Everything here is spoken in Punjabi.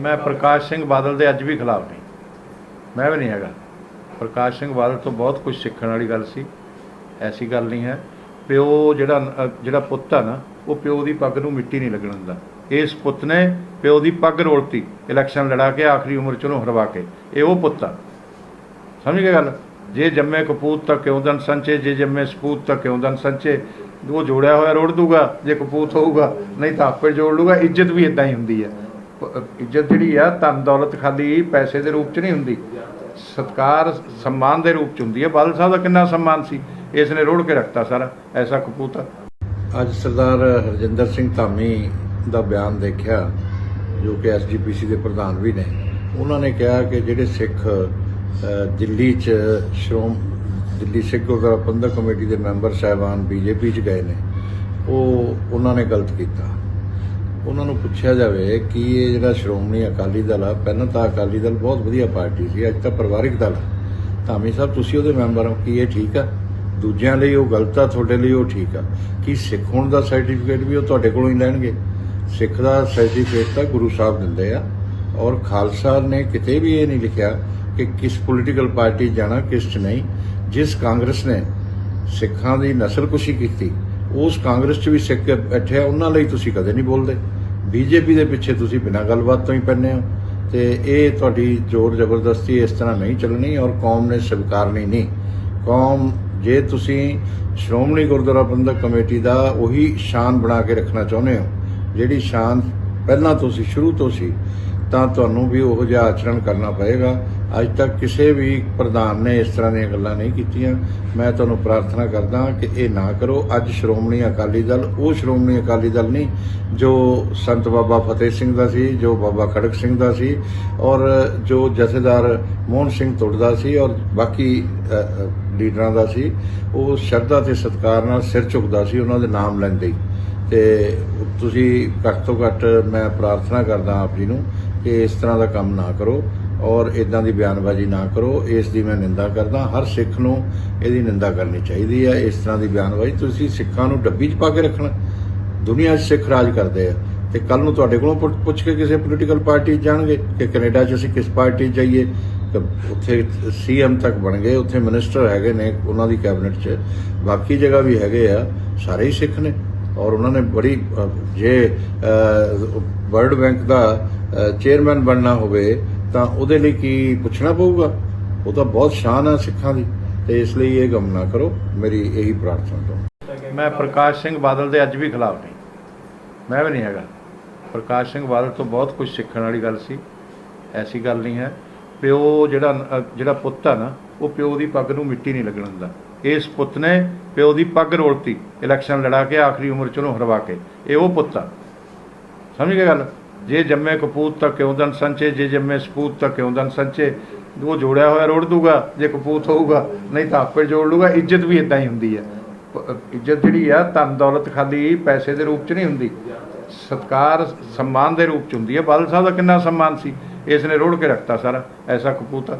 ਮੈਂ ਪ੍ਰਕਾਸ਼ ਸਿੰਘ ਬਾਦਲ ਦੇ ਅੱਜ ਵੀ ਖਿਲਾਫ ਨਹੀਂ। ਮੈਂ ਵੀ ਨਹੀਂ ਹੈਗਾ। ਪ੍ਰਕਾਸ਼ ਸਿੰਘ ਬਾਦਲ ਤੋਂ ਬਹੁਤ ਕੁਝ ਸਿੱਖਣ ਵਾਲੀ ਗੱਲ ਸੀ। ਐਸੀ ਗੱਲ ਨਹੀਂ ਹੈ। ਪਿਓ ਜਿਹੜਾ ਜਿਹੜਾ ਪੁੱਤ ਆ ਨਾ, ਉਹ ਪਿਓ ਦੀ ਪੱਗ ਨੂੰ ਮਿੱਟੀ ਨਹੀਂ ਲੱਗਣ ਦਿੰਦਾ। ਇਸ ਪੁੱਤ ਨੇ ਪਿਓ ਦੀ ਪੱਗ ਰੋਲਤੀ, ਇਲੈਕਸ਼ਨ ਲੜਾ ਕੇ ਆਖਰੀ ਉਮਰ ਚ ਉਹਨੂੰ ਹਰਵਾ ਕੇ। ਇਹ ਉਹ ਪੁੱਤ ਆ। ਸਮਝ ਗਏ ਗੱਲ? ਜੇ ਜੰਮੇ ਕਪੂਤ ਤਾਂ ਕਿਉਂ ਦਨ ਸੰਚੇ, ਜੇ ਜੰਮੇ ਸਪੂਤ ਤਾਂ ਕਿਉਂ ਦਨ ਸੰਚੇ, ਉਹ ਜੋੜਿਆ ਹੋਇਆ ਰੋੜ ਦੂਗਾ, ਜੇ ਕਪੂਤ ਹੋਊਗਾ, ਨਹੀਂ ਤਾਂ ਆਪੇ ਜੋੜ ਲੂਗਾ ਇੱਜ਼ਤ ਵੀ ਇਦਾਂ ਹੀ ਹੁੰਦੀ ਹੈ। ਇੱਜ਼ਤ ਜਿਹੜੀ ਆ, ਧਨ ਦੌਲਤ ਖਾਲੀ ਪੈਸੇ ਦੇ ਰੂਪ ਚ ਨਹੀਂ ਹੁੰਦੀ। ਸਤਕਾਰ, ਸਨਮਾਨ ਦੇ ਰੂਪ ਚ ਹੁੰਦੀ ਹੈ ਬਾਦਲ ਸਾਹਿਬ ਦਾ ਕਿੰਨਾ ਸਨਮਾਨ ਸੀ? ਇਸ ਨੇ ਰੋੜ ਕੇ ਰੱਖਤਾ ਸਾਰਾ, ਐਸਾ ਕਪੂਤਾ ਅੱਜ ਸਰਦਾਰ ਹਰਜਿੰਦਰ ਸਿੰਘ ਧਾਮੀ ਦਾ ਬਿਆਨ ਦੇਖਿਆ, ਜੋ ਕਿ ਐਸਜੀਪੀਸੀ ਦੇ ਪ੍ਰਧਾਨ ਵੀ ਨੇ। ਉਹਨਾਂ ਨੇ ਕਿਹਾ ਕਿ ਜਿਹੜੇ ਸਿੱਖ ਦਿੱਲੀ 'ਚ ਸ਼੍ਰੋਮ, ਦਿੱਲੀ ਸਿੱਖ ਗੁਰਦੁਆਰਾ ਪ੍ਰਬੰਧਕ ਕਮੇਟੀ ਦੇ ਮੈਂਬਰ ਸਾਹਿਬਾਨ ਬੀਜੇਪੀ 'ਚ ਗਏ ਨੇ, ਉਹ, ਉਹਨਾਂ ਨੇ ਗਲਤ ਕੀਤਾ। ਉਹਨਾਂ ਨੂੰ ਪੁੱਛਿਆ ਜਾਵੇ ਕਿ ਇਹ ਜਿਹੜਾ ਸ਼੍ਰੋਮਣੀ ਅਕਾਲੀ ਦਲ ਆ, ਪਹਿਲਾਂ ਤਾਂ ਅਕਾਲੀ ਦਲ ਬਹੁਤ ਵਧੀਆ ਪਾਰਟੀ ਸੀ, ਅੱਜ ਤਾਂ ਪਰਿਵਾਰਿਕ ਦਲ ਆ। ਧਾਮੀ ਸਾਹਿਬ, ਤੁਸੀਂ ਉਹਦੇ ਮੈਂਬਰ ਹੋ, ਕੀ ਇਹ ਠੀਕ ਆ? ਦੂਜਿਆਂ ਲਈ ਉਹ ਗਲਤ ਆ, ਤੁਹਾਡੇ ਲਈ ਉਹ ਠੀਕ ਆ। ਕਿ ਸਿੱਖ ਹੋਣ ਦਾ ਸਰਟੀਫਿਕੇਟ ਵੀ ਉਹ ਤੁਹਾਡੇ ਕੋਲੋਂ ਹੀ ਲੈਣਗੇ? ਸਿੱਖ ਦਾ ਸਰਟੀਫਿਕੇਟ ਤਾਂ ਗੁਰੂ ਸਾਹਿਬ ਦਿੰਦੇ ਆ। ਔਰ ਖਾਲਸਾ ਨੇ ਕਿਤੇ ਵੀ ਇਹ ਨਹੀਂ ਲਿਖਿਆ ਕਿ ਕਿਸ ਪੋਲੀਟੀਕਲ ਪਾਰਟੀ ਜਾਣਾ, ਕਿਸ ਚ ਨਹੀਂ। ਜਿਸ ਕਾਂਗਰਸ ਨੇ ਸਿੱਖਾਂ ਦੀ ਨਸਲਕੁਸ਼ੀ ਕੀਤੀ ਉਸ ਕਾਂਗਰਸ 'ਚ ਵੀ ਸਿੱਖ ਬੈਠੇ ਆ, ਉਹਨਾਂ ਲਈ ਤੁਸੀਂ ਕਦੇ ਨਹੀਂ ਬੋਲਦੇ। ਬੀਜੇਪੀ ਦੇ ਪਿੱਛੇ ਤੁਸੀਂ ਬਿਨਾਂ ਗੱਲਬਾਤ ਤੋਂ ਹੀ ਪੈਂਦੇ ਹੋ। ਤੇ ਇਹ ਤੁਹਾਡੀ ਜ਼ੋਰ ਜ਼ਬਰਦਸਤੀ ਇਸ ਤਰ੍ਹਾਂ ਨਹੀਂ ਚੱਲਣੀ ਔਰ ਕੌਮ ਨੇ ਸਵੀਕਾਰਨੀ ਨਹੀਂ। ਕੌਮ, ਜੇ ਤੁਸੀਂ ਸ਼੍ਰੋਮਣੀ ਗੁਰਦੁਆਰਾ ਪ੍ਰਬੰਧਕ ਕਮੇਟੀ ਦਾ ਉਹੀ ਸ਼ਾਨ ਬਣਾ ਕੇ ਰੱਖਣਾ ਚਾਹੁੰਦੇ ਹੋ, ਜਿਹੜੀ ਸ਼ਾਨ ਪਹਿਲਾਂ ਤੋਂ ਸੀ, ਸ਼ੁਰੂ ਤੋਂ ਸੀ ਤਾਂ ਤੁਹਾਨੂੰ ਵੀ ਉਹੋ ਜਿਹਾ ਆਚਰਣ ਕਰਨਾ ਪਏਗਾ। ਅੱਜ ਤੱਕ ਕਿਸੇ ਵੀ ਪ੍ਰਧਾਨ ਨੇ ਇਸ ਤਰ੍ਹਾਂ ਦੀਆਂ ਗੱਲਾਂ ਨਹੀਂ ਕੀਤੀਆਂ। ਮੈਂ ਤੁਹਾਨੂੰ ਪ੍ਰਾਰਥਨਾ ਕਰਦਾ ਕਿ ਇਹ ਨਾ ਕਰੋ। ਅੱਜ ਸ਼੍ਰੋਮਣੀ ਅਕਾਲੀ ਦਲ, ਉਹ ਸ਼੍ਰੋਮਣੀ ਅਕਾਲੀ ਦਲ ਨਹੀਂ, ਜੋ ਸੰਤ ਬਾਬਾ ਫਤਿਹ ਸਿੰਘ ਦਾ ਸੀ, ਜੋ ਬਾਬਾ ਖੜਕ ਸਿੰਘ ਦਾ ਸੀ, ਔਰ ਜੋ ਜਥੇਦਾਰ ਮੋਹਨ ਸਿੰਘ ਤੁੜਦਾ ਸੀ, ਔਰ ਬਾਕੀ ਲੀਡਰਾਂ ਦਾ ਸੀ, ਉਹ ਸ਼ਰਧਾ ਤੇ ਸਤਿਕਾਰ ਨਾਲ ਸਿਰ ਝੁਕਦਾ ਸੀ, ਉਹਨਾਂ ਦੇ ਨਾਮ ਲੈਂਦੇ ਹੀ। ਤੇ ਤੁਸੀਂ ਘੱਟ ਤੋਂ ਘੱਟ ਮੈਂ ਪ੍ਰਾਰਥਨਾ ਕਰਦਾ ਆਪ ਜੀ ਨੂੰ ਕਿ ਇਸ ਤਰ੍ਹਾਂ ਦਾ ਕੰਮ ਨਾ ਕਰੋ ਔਰ ਇਦਾਂ ਦੀ ਬਿਆਨਬਾਜ਼ੀ ਨਾ ਕਰੋ, ਇਸ ਦੀ ਮੈਂ ਨਿੰਦਾ ਕਰਦਾ। ਹਰ ਸਿੱਖ ਨੂੰ ਇਹਦੀ ਨਿੰਦਾ ਕਰਨੀ ਚਾਹੀਦੀ ਹੈ। ਇਸ ਤਰ੍ਹਾਂ ਦੀ ਬਿਆਨਬਾਜ਼ੀ ਤੁਸੀਂ ਸਿੱਖਾਂ ਨੂੰ ਡੱਬੀ 'ਚ ਪਾ ਕੇ ਰੱਖਣਾ। ਦੁਨੀਆ 'ਚ ਸਿੱਖ ਰਾਜ ਕਰਦੇ ਆ ਤੇ ਕੱਲ ਨੂੰ ਤੁਹਾਡੇ ਕੋਲੋਂ ਪੁੱਛ- ਪੁੱਛ ਕੇ ਕਿਸੇ ਪੋਲੀਟੀਕਲ ਪਾਰਟੀ 'ਚ ਜਾਣਗੇ ਕਿ ਕੈਨੇਡਾ 'ਚ ਅਸੀਂ ਕਿਸ ਪਾਰਟੀ 'ਚ ਜਾਈਏ। ਤਾਂ ਉੱਥੇ ਸੀਐਮ ਤੱਕ ਬਣ ਗਏ, ਉੱਥੇ ਮਿਨਿਸਟਰ ਹੈਗੇ ਨੇ ਉਹਨਾਂ ਦੀ ਕੈਬਨਿਟ 'ਚ। ਬਾਕੀ ਜਗ੍ਹਾ ਵੀ ਹੈਗੇ ਆ, ਸਾਰੇ ਹੀ ਸਿੱਖ ਨੇ। ਔਰ ਉਹਨਾਂ ਨੇ ਬੜੀ ਜੇ ਵਰਲਡ ਬੈਂਕ ਦਾ ਚੇਅਰਮੈਨ ਬਣਨਾ ਹੋਵੇ, ਤਾਂ ਉਹਦੇ ਲਈ ਕੀ ਪੁੱਛਣਾ ਪਊਗਾ? ਉਹ ਤਾਂ ਬਹੁਤ ਸ਼ਾਨ ਹੈ ਸਿੱਖਾਂ ਦੀ, ਤੇ ਇਸ ਲਈ ਇਹ ਗਮ ਨਾ ਕਰੋ। ਮੇਰੀ ਇਹੀ ਪ੍ਰਾਰਥਨਾ ਤੋਂ। ਮੈਂ ਪ੍ਰਕਾਸ਼ ਸਿੰਘ ਬਾਦਲ ਦੇ ਅੱਜ ਵੀ ਖਿਲਾਫ ਨਹੀਂ। ਮੈਂ ਵੀ ਨਹੀਂ ਹੈਗਾ। ਪ੍ਰਕਾਸ਼ ਸਿੰਘ ਬਾਦਲ ਤੋਂ ਬਹੁਤ ਕੁਝ ਸਿੱਖਣ ਵਾਲੀ ਗੱਲ ਸੀ। ਐਸੀ ਗੱਲ ਨਹੀਂ ਹੈ। ਪਿਓ ਜਿਹੜਾ ਜਿਹੜਾ ਪੁੱਤ ਆ ਨਾ, ਉਹ ਪਿਓ ਦੀ ਪੱਗ ਨੂੰ ਮਿੱਟੀ ਨਹੀਂ ਲੱਗਣ ਦਿੰਦਾ। ਇਸ ਪੁੱਤ ਨੇ ਪਿਓ ਦੀ ਪੱਗ ਰੋਲਤੀ। ਇਲੈਕਸ਼ਨ ਲੜਾ ਕੇ ਆਖਰੀ ਉਮਰ ਚ ਉਹਨੂੰ ਹਰਵਾ ਕੇ। ਇਹ ਉਹ ਪੁੱਤ ਆ। ਸਮਝ ਗਏ ਗੱਲ? ਜੇ ਜੰਮੇ ਕਪੂਤ ਤਾਂ ਕਿਉਂ ਦਨ ਸੰਚੇ, ਜੇ ਜੰਮੇ ਸਪੂਤ ਤਾਂ ਕਿਉਂ ਦਨ ਸੰਚੇ? ਉਹ ਜੋੜਿਆ ਹੋਇਆ ਰੋੜ ਦੂਗਾ, ਜੇ ਕਪੂਤ ਹੋਊਗਾ, ਨਹੀਂ ਤਾਂ ਆਪੇ ਜੋੜ ਲੂਗਾ, ਇੱਜ਼ਤ ਵੀ ਇਦਾਂ ਹੀ ਹੁੰਦੀ ਹੈ। ਪ- ਇੱਜ਼ਤ ਜਿਹੜੀ ਆ, ਧਨ ਦੌਲਤ ਖਾਲੀ ਪੈਸੇ ਦੇ ਰੂਪ ਚ ਨਹੀਂ ਹੁੰਦੀ। ਸਤਕਾਰ, ਸਨਮਾਨ ਦੇ ਰੂਪ ਚ ਹੁੰਦੀ ਹੈ। ਬਾਦਲ ਸਾਹਿਬ ਦਾ ਕਿੰਨਾ ਸਨਮਾਨ ਸੀ? ਇਸ ਨੇ ਰੋੜ ਕੇ ਰੱਖਤਾ ਸਾਰਾ, ਐਸਾ ਕਪੂਤ।